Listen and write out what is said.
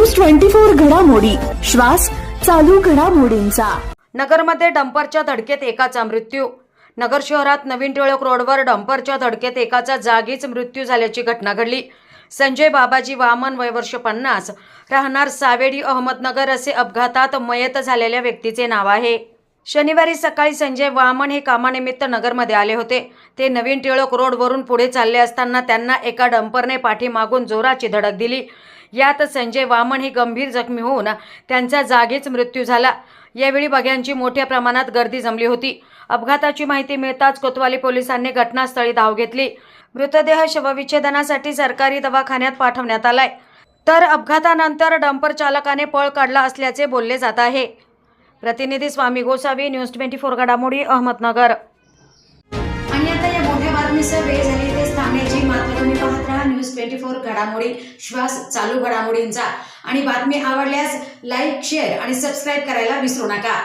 Twenty four घडामोडी. श्वास चालू घडामोडींचा. नगरमध्ये डंपरच्या धडकेत एकाचा मृत्यू. नगर शहरात नवीन टिळक रोडवर डंपरच्या धडकेत एकाचा जागीच मृत्यू झाल्याची घटना घडली. संजय बाबाजी वामन वय वर्ष पन्नास. राहणार सावेडी अहमदनगर असे अपघातात मयत झालेल्या व्यक्तीचे नाव आहे. शनिवारी सकाळी संजय वामन हे कामानिमित्त नगरमध्ये आले होते. ते नवीन टिळक रोडवरून पुढे चालले असताना त्यांना एका डंपरने पाठीमागून जोराची धडक दिली. यात संजय वामन हे गंभीर जखमी होऊन त्यांचा जागीच मृत्यू झाला. यावेळी बघ्यांची मोठ्या प्रमाणात गर्दी जमली होती. अपघाताची माहिती मिळताच कोतवाली पोलिसांनी घटनास्थळी धाव घेतली. मृतदेह शवविच्छेदनासाठी सरकारी दवाखान्यात पाठवण्यात आलाय. तर अपघातानंतर डंपर चालकाने पळ काढला असल्याचे बोलले जात आहे. प्रतिनिधी Swami Gosavi news twenty four घडामोडी अहमदनगर. आणि आता या मोठ्या बातमीसह वेळ झाली ते थांबण्याची मात्र तुम्ही पाहत राहा न्यूज ट्वेंटी फोर घडामोडी श्वास चालू घडामोडींचा. आणि बातमी आवडल्यास लाईक शेअर आणि सबस्क्राईब करायला विसरू नका.